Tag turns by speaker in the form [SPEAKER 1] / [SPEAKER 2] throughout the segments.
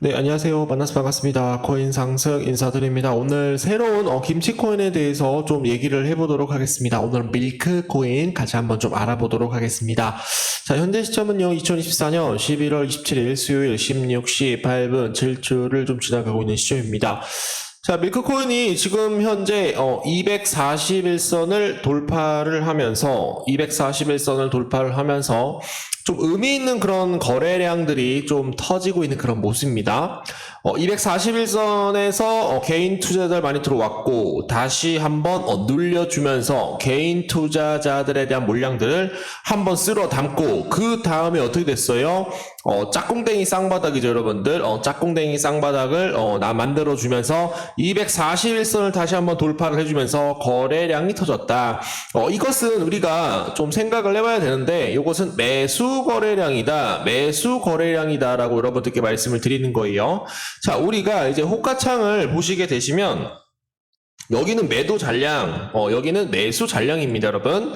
[SPEAKER 1] 네, 안녕하세요. 만나서 반갑습니다. 코인 상승 인사드립니다. 오늘 새로운 어, 김치 코인에 대해서 좀 얘기를 해보도록 하겠습니다. 오늘 밀크 코인 같이 한번 좀 알아보도록 하겠습니다. 자, 현재 시점은요, 2024년 11월 27일 수요일 16시 8분 7주를 좀 지나가고 있는 시점입니다. 자, 밀크 코인이 지금 현재 어, 241선을 돌파를 하면서 241선을 돌파를 하면서 좀 의미 있는 그런 거래량들이 좀 터지고 있는 그런 모습입니다. 어, 241선에서 개인 투자자들 많이 들어왔고 다시 한번 어, 눌려주면서 개인 투자자들에 대한 물량들을 한번 쓸어 담고 그 다음에 어떻게 됐어요? 어, 짝꿍댕이 쌍바닥이죠, 여러분들. 어, 짝꿍댕이 쌍바닥을 어, 나 만들어 주면서 241선을 다시 한번 돌파를 해주면서 거래량이 터졌다. 어, 이것은 우리가 좀 생각을 해봐야 되는데 이것은 매수 거래량이다, 매수 거래량이다라고 여러분들께 말씀을 드리는 거예요. 자, 우리가 이제 호가창을 보시게 되시면 여기는 매도 잔량, 어, 여기는 매수 잔량입니다, 여러분.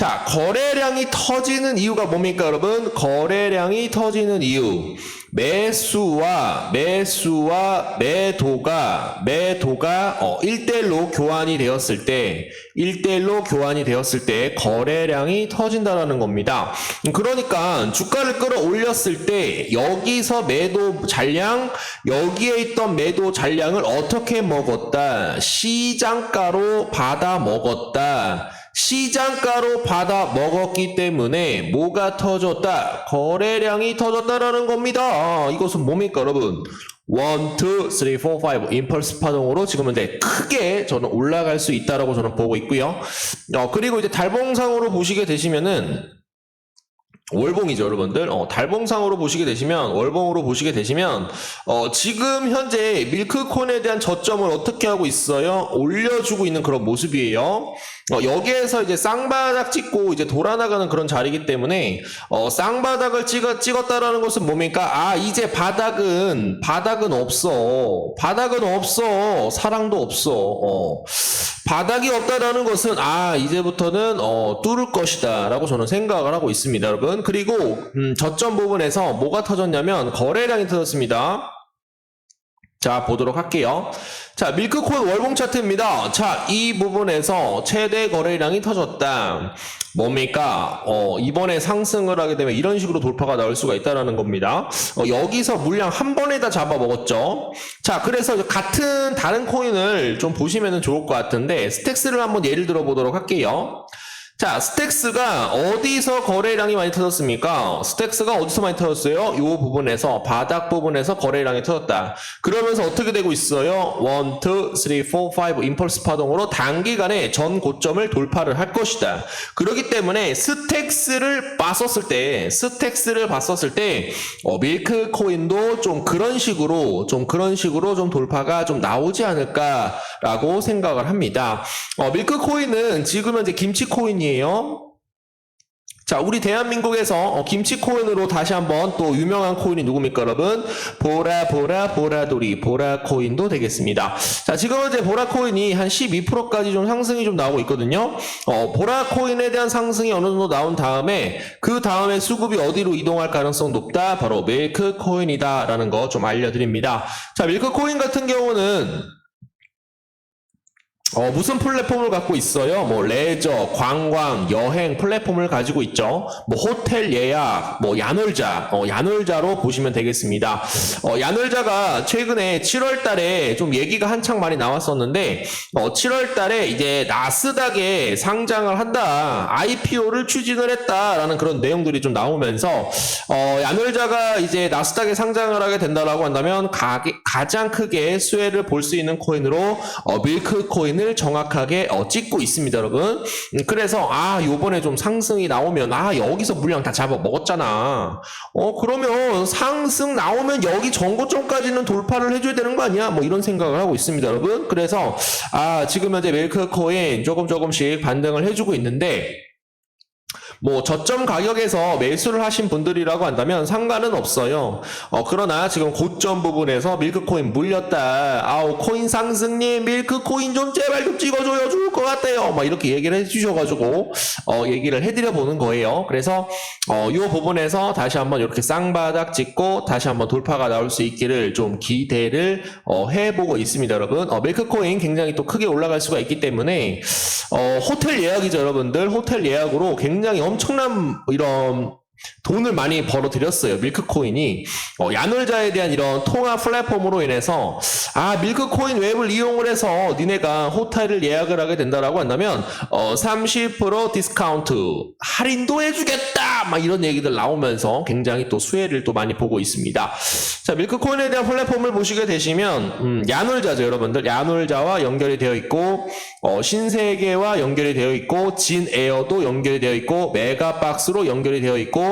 [SPEAKER 1] 자, 거래량이 터지는 이유가 뭡니까, 여러분? 거래량이 터지는 이유. 매수와, 매수와 매도가, 매도가, 어, 1대1로 교환이 되었을 때, 1대1로 교환이 되었을 때, 거래량이 터진다라는 겁니다. 그러니까, 주가를 끌어올렸을 때, 여기서 매도 잔량, 여기에 있던 매도 잔량을 어떻게 먹었다? 시장가로 받아 먹었다. 시장가로 받아 먹었기 때문에 뭐가 터졌다? 거래량이 터졌다라는 겁니다. 이것은 뭡니까, 여러분? 1, 2, 3, 4, 5 임펄스 파동으로 지금 현재 크게 저는 올라갈 수 있다라고 저는 보고 있고요. 어, 그리고 이제 달봉상으로 보시게 되시면은 월봉이죠, 여러분들. 어, 달봉상으로 보시게 되시면, 월봉으로 보시게 되시면, 어, 지금 현재 밀크콘에 대한 저점을 어떻게 하고 있어요? 올려주고 있는 그런 모습이에요. 어, 여기에서 이제 쌍바닥 찍고 이제 돌아나가는 그런 자리이기 때문에, 어, 쌍바닥을 찍어, 찍었다라는 것은 뭡니까? 아, 이제 바닥은, 바닥은 없어. 바닥은 없어. 사랑도 없어. 어. 바닥이 없다라는 것은 아 이제부터는 어, 뚫을 것이다 라고 저는 생각을 하고 있습니다, 여러분. 그리고 음, 저점 부분에서 뭐가 터졌냐면 거래량이 터졌습니다. 자 보도록 할게요. 자 밀크콘 월봉 차트입니다. 자 이 부분에서 최대 거래량이 터졌다. 뭡니까? 어, 이번에 상승을 하게 되면 이런 식으로 돌파가 나올 수가 있다라는 겁니다. 어, 여기서 물량 한 번에 다 잡아 먹었죠. 자, 그래서 같은 다른 코인을 좀 보시면 좋을 것 같은데 스택스를 한번 예를 들어 보도록 할게요. 자, 스택스가 어디서 거래량이 많이 터졌습니까? 스택스가 어디서 많이 터졌어요? 이 부분에서, 바닥 부분에서 거래량이 터졌다. 그러면서 어떻게 되고 있어요? 1, 2, 3, 4, 5 임펄스 파동으로 단기간에 전 고점을 돌파를 할 것이다. 그렇기 때문에 스택스를 봤었을 때, 스택스를 봤었을 때, 어, 밀크 코인도 좀 그런 식으로, 좀 그런 식으로 좀 돌파가 좀 나오지 않을까라고 생각을 합니다. 어, 밀크 코인은 지금 현재 김치 코인이 코인이에요. 자, 우리 대한민국에서 어, 김치 코인으로 다시 한번 또 유명한 코인이 누굽니까, 여러분? 보라, 보라, 보라돌이, 보라 코인도 되겠습니다. 자, 지금 현재 보라 코인이 한 12%까지 좀 상승이 좀 나오고 있거든요. 어, 보라 코인에 대한 상승이 어느 정도 나온 다음에 그 다음에 수급이 어디로 이동할 가능성 높다? 바로 밀크 코인이다라는 거 좀 알려드립니다. 자, 밀크 코인 같은 경우는 어, 무슨 플랫폼을 갖고 있어요? 뭐, 레저, 관광, 여행 플랫폼을 가지고 있죠. 뭐, 호텔 예약, 뭐, 야놀자, 어, 야놀자로 보시면 되겠습니다. 어, 야놀자가 최근에 7월 달에 좀 얘기가 한창 많이 나왔었는데, 어, 7월 달에 이제 나스닥에 상장을 한다, IPO를 추진을 했다라는 그런 내용들이 좀 나오면서, 어, 야놀자가 이제 나스닥에 상장을 하게 된다라고 한다면, 가, 가장 크게 수혜를 볼 수 있는 코인으로, 어, 밀크 코인 라인을 정확하게 어, 찍고 있습니다, 여러분. 음, 그래서 아 요번에 좀 상승이 나오면 아 여기서 물량 다 잡아 먹었잖아. 어 그러면 상승 나오면 여기 전고점까지는 돌파를 해줘야 되는 거 아니야? 뭐 이런 생각을 하고 있습니다, 여러분. 그래서 아 지금 현재 멜크코인 조금 조금씩 반등을 해주고 있는데. 뭐 저점 가격에서 매수를 하신 분들이라고 한다면 상관은 없어요. 어, 그러나 지금 고점 부분에서 밀크코인 물렸다. 아우 코인 상승님 밀크코인 좀 제발 좀 찍어줘요. 좋을 것 같아요. 막 이렇게 얘기를 해주셔가지고 어, 얘기를 해드려 보는 거예요. 그래서 어, 이 부분에서 다시 한번 이렇게 쌍바닥 찍고 다시 한번 돌파가 나올 수 있기를 좀 기대를 어, 해보고 있습니다, 여러분. 어, 밀크코인 굉장히 또 크게 올라갈 수가 있기 때문에 어, 호텔 예약이죠, 여러분들. 호텔 예약으로 굉장히 엄청난 이런 돈을 많이 벌어들였어요. 밀크코인이 어, 야놀자에 대한 이런 통화 플랫폼으로 인해서 아 밀크코인 웹을 이용을 해서 니네가 호텔을 예약을 하게 된다라고 한다면 어, 30% 디스카운트 할인도 해주겠다 막 이런 얘기들 나오면서 굉장히 또 수혜를 또 많이 보고 있습니다. 자 밀크코인에 대한 플랫폼을 보시게 되시면 음, 야놀자죠 여러분들 야놀자와 연결이 되어 있고 어, 신세계와 연결이 되어 있고 진에어도 연결이 되어 있고 메가박스로 연결이 되어 있고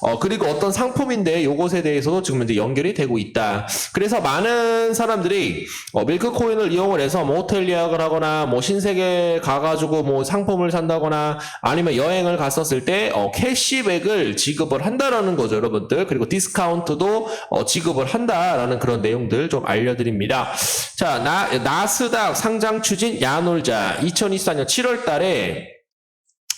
[SPEAKER 1] 어, 그리고 어떤 상품인데 요것에 대해서도 지금 이제 연결이 되고 있다. 그래서 많은 사람들이 어, 밀크 코인을 이용을 해서 뭐 호텔 예약을 하거나 뭐 신세계 가가지고 뭐 상품을 산다거나 아니면 여행을 갔었을 때 어, 캐시백을 지급을 한다라는 거죠, 여러분들. 그리고 디스카운트도 어, 지급을 한다라는 그런 내용들 좀 알려드립니다. 자, 나, 나스닥 상장 추진 야놀자 2024년 7월 달에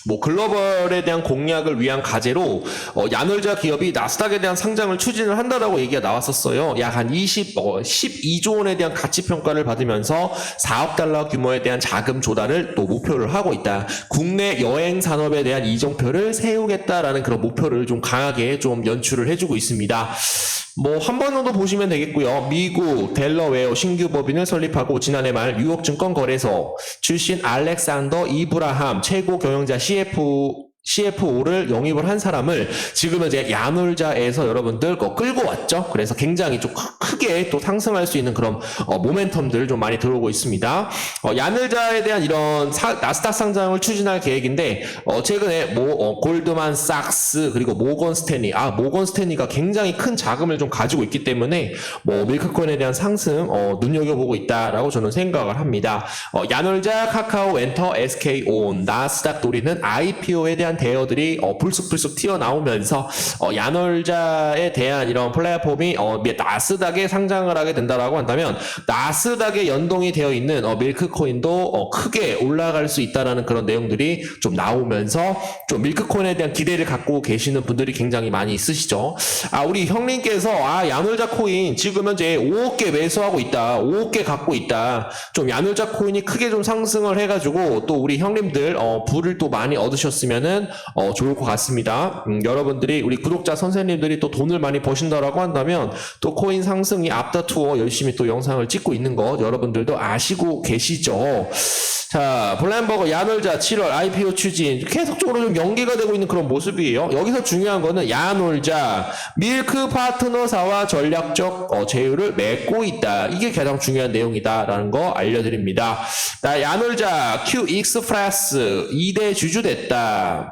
[SPEAKER 1] 뭐 글로벌에 대한 공략을 위한 과제로 어, 야놀자 기업이 나스닥에 대한 상장을 추진을 한다라고 얘기가 나왔었어요. 약 한 20, 어, 12조 원에 대한 가치 평가를 받으면서 4억 달러 규모에 대한 자금 조달을 또 목표를 하고 있다. 국내 여행 산업에 대한 이정표를 세우겠다라는 그런 목표를 좀 강하게 좀 연출을 해주고 있습니다. 뭐한번 정도 보시면 되겠고요. 미국 델러웨어 신규 법인을 설립하고 지난해 말 뉴욕 증권 거래소 출신 알렉산더 이브라함 최고 경영자 tipo, CFO를 영입을 한 사람을 지금은 이제 야놀자에서 여러분들 거 끌고 왔죠. 그래서 굉장히 좀 크- 크게 또 상승할 수 있는 그런 어, 모멘텀들 좀 많이 들어오고 있습니다. 어, 야놀자에 대한 이런 사- 나스닥 상장을 추진할 계획인데 어, 최근에 모 어, 골드만 삭스 그리고 모건 스탠리 아 모건 스탠리가 굉장히 큰 자금을 좀 가지고 있기 때문에 뭐 밀크코인에 대한 상승 어, 눈여겨보고 있다라고 저는 생각을 합니다. 어, 야놀자, 카카오, 엔터, SK온, 나스닥 노리는 IPO에 대한 대여들이 어, 불쑥불쑥 튀어나오면서 어, 야놀자에 대한 이런 플랫폼이 어, 나스닥에 상장을 하게 된다라고 한다면 나스닥에 연동이 되어 있는 어, 밀크코인도 어, 크게 올라갈 수 있다라는 그런 내용들이 좀 나오면서 좀 밀크코인에 대한 기대를 갖고 계시는 분들이 굉장히 많이 있으시죠. 아 우리 형님께서 아 야놀자 코인 지금 현재 5억 개 매수하고 있다, 5억 개 갖고 있다. 좀 야놀자 코인이 크게 좀 상승을 해가지고 또 우리 형님들 어, 불을 또 많이 얻으셨으면은 어, 좋을 것 같습니다. 음, 여러분들이 우리 구독자 선생님들이 또 돈을 많이 버신다라고 한다면 또 코인 상승이 앞다투어 열심히 또 영상을 찍고 있는 거 여러분들도 아시고 계시죠. 자, 블랙버거 야놀자 7월 IPO 추진 계속적으로 좀 연계가 되고 있는 그런 모습이에요. 여기서 중요한 거는 야놀자 밀크 파트너사와 전략적 어, 제휴를 맺고 있다. 이게 가장 중요한 내용이다라는 거 알려드립니다. 자, 야놀자 Q 익스프레스 2대 주주 됐다.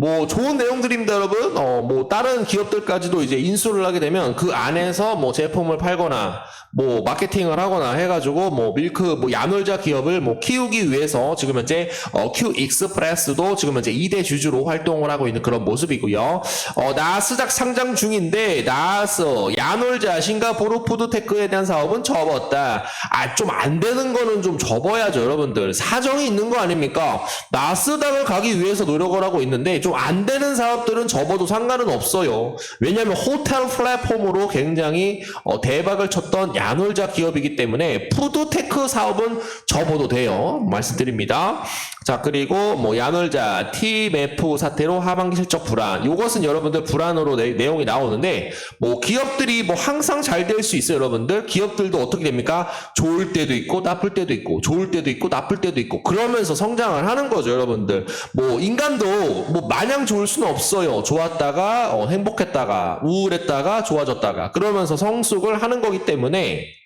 [SPEAKER 1] 뭐 좋은 내용들입니다, 여러분. 어, 뭐 다른 기업들까지도 이제 인수를 하게 되면 그 안에서 뭐 제품을 팔거나 뭐 마케팅을 하거나 해가지고 뭐 밀크 뭐 야놀자 기업을 뭐 키우기 위해서 지금 현재 어, Q 익스프레스도 지금 현재 2대 주주로 활동을 하고 있는 그런 모습이고요. 어, 나스닥 상장 중인데 나스 야놀자 싱가포르 푸드테크에 대한 사업은 접었다. 아 좀 안 되는 거는 좀 접어야죠, 여러분들. 사정이 있는 거 아닙니까? 나스닥을 가기 위해서 노력을 하고 있는데 좀안 되는 사업들은 접어도 상관은 없어요. 왜냐하면 호텔 플랫폼으로 굉장히 어, 대박을 쳤던 야놀자 기업이기 때문에 푸드테크 사업은 접어도 돼요. 말씀드립니다. 자 그리고 뭐 야놀자 TMF 사태로 하반기 실적 불안. 이것은 여러분들 불안으로 내, 내용이 나오는데 뭐 기업들이 뭐 항상 잘 될 수 있어요, 여러분들. 기업들도 어떻게 됩니까? 좋을 때도 있고 나쁠 때도 있고 좋을 때도 있고 나쁠 때도 있고 그러면서 성장을 하는 거죠, 여러분들. 뭐 인간도 뭐 마냥 좋을 수는 없어요. 좋았다가 어, 행복했다가 우울했다가 좋아졌다가 그러면서 성숙을 하는 거기 때문에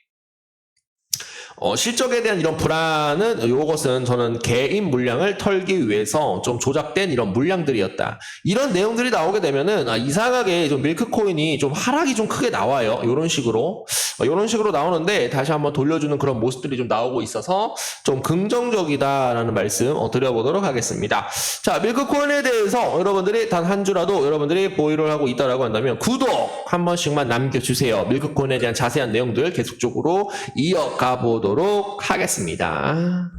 [SPEAKER 1] 어, 실적에 대한 이런 불안은 요것은 저는 개인 물량을 털기 위해서 좀 조작된 이런 물량들이었다. 이런 내용들이 나오게 되면은 아, 이상하게 좀 밀크 코인이 좀 하락이 좀 크게 나와요. 이런 식으로 어, 이런 식으로 나오는데 다시 한번 돌려주는 그런 모습들이 좀 나오고 있어서 좀 긍정적이다라는 말씀 어, 드려보도록 하겠습니다. 자 밀크 코인에 대해서 여러분들이 단 한 주라도 여러분들이 보유를 하고 있다라고 한다면 구독 한 번씩만 남겨주세요. 밀크 코인에 대한 자세한 내용들 계속적으로 이어가 보도록 하겠습니다.